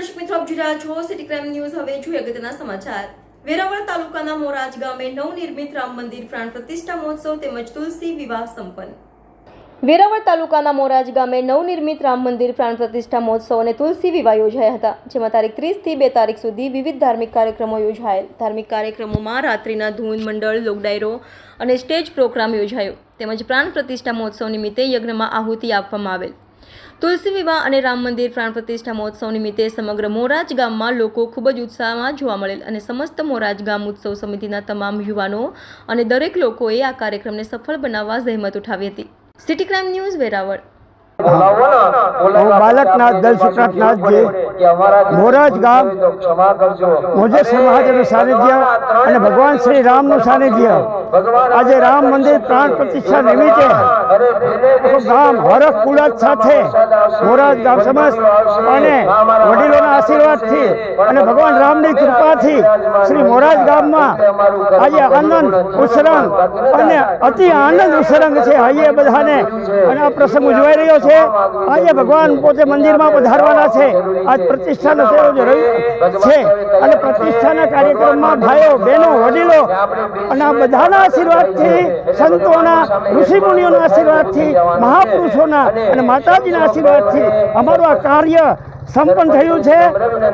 જોઈ રહ્યા છો સિટી ક્રાઇમ ન્યૂઝ હવે જોઈએ અગત્યના સમાચાર. વેરાવળ તાલુકાના મોરાજ ગામે નવનિર્મિત રામ મંદિર પ્રાણ પ્રતિષ્ઠા મહોત્સવ તેમજ તુલસી વિવાહ સંપન્ન. વેરાવળ તાલુકાના મોરાજ ગામે નવનિર્મિત રામ મંદિર પ્રાણ પ્રતિષ્ઠા મહોત્સવ અને તુલસી વિવાહ યોજાયા હતા, જેમાં તારીખ ત્રીસથી બે તારીખ સુધી વિવિધ ધાર્મિક કાર્યક્રમો યોજાયેલ. ધાર્મિક કાર્યક્રમોમાં રાત્રિના ધૂન, મંડળ, લોકડાયરો અને સ્ટેજ પ્રોગ્રામ યોજાયો. તેમજ પ્રાણ પ્રતિષ્ઠા મહોત્સવ નિમિત્તે યજ્ઞમાં આહુતિ આપવામાં આવેલ. તુલસી વિવાહ અને રામ મંદિર પ્રાણ પ્રતિષ્ઠા મહોત્સવ નિમિત્તે સમગ્ર મોરાજ ગામમાં લોકો ખૂબ જ ઉત્સાહમાં જોવા મળેલ અને સમસ્ત મોરાજ ગામ ઉત્સવ સમિતિના તમામ યુવાનો અને દરેક લોકોએ આ કાર્યક્રમને સફળ બનાવવા જહેમત ઉઠાવી હતી. City crime news Veraval. Balaknath Dalsukhnathnathji Moraj ગામ મોજે સમાજનું સાનિધ્ય અને ભગવાન શ્રી રામનું સાનિધ્ય. આજે રામ મંદિર પ્રાણ પ્રતિષ્ઠા નિમિત્તે ગામ હરખ સાથે મોરાજ ગામ સમાજ અને વડીલોના આશીર્વાદથી અને ભગવાન રામની કૃપાથી શ્રી મોરાજ ગામમાં આજે આનંદ ઉસરંગ અને અતિ આનંદ ઉસરંગ છે. હૈયે બધાને અને આ પ્રસંગ ઉજવાઈ રહ્યો છે. આજે ભગવાન પોતે મંદિરમાં પધારવાના છે. આજ પ્રતિષ્ઠાનો છે. અને પ્રતિષ્ઠાના કાર્યક્રમમાં ભાઈઓ, બહેનો, વડીલો અને આ બધાના આશીર્વાદથી, સંતોના, ઋષિમુનિઓના આશીર્વાદથી, મહાપુરુષોના અને માતાજીના આશીર્વાદથી અમારું આ કાર્ય સંપન્ન થયું છે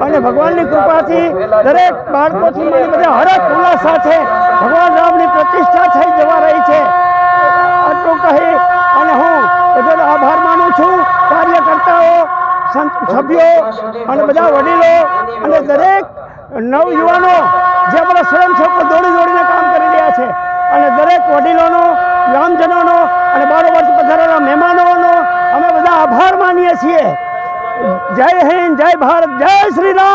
અને ભગવાનની કૃપાથી દરેક બાળકોથી મળી બધા હરખ ઉલ્લાસ છે. ભગવાન રામની પ્રતિષ્ઠા થઈ જવા રહી છે. આટલું કહી અને હું બધાનો આભાર માનું છું. કાર્યકર્તાઓ, સંત સભ્યો અને બધા વડીલો અને દરેક નવયુવાનો જે આપણા સ્વયંસેવકો દોડી દોડીને કામ કરી રહ્યા છે અને દરેક વડીલોનો, ગ્રામજનોનો અને બારોબાર પધારેલા મહેમાનોનો અમે બધા આભાર માનીએ છીએ. જય હિન્દ જય ભારત જય શ્રી રામ.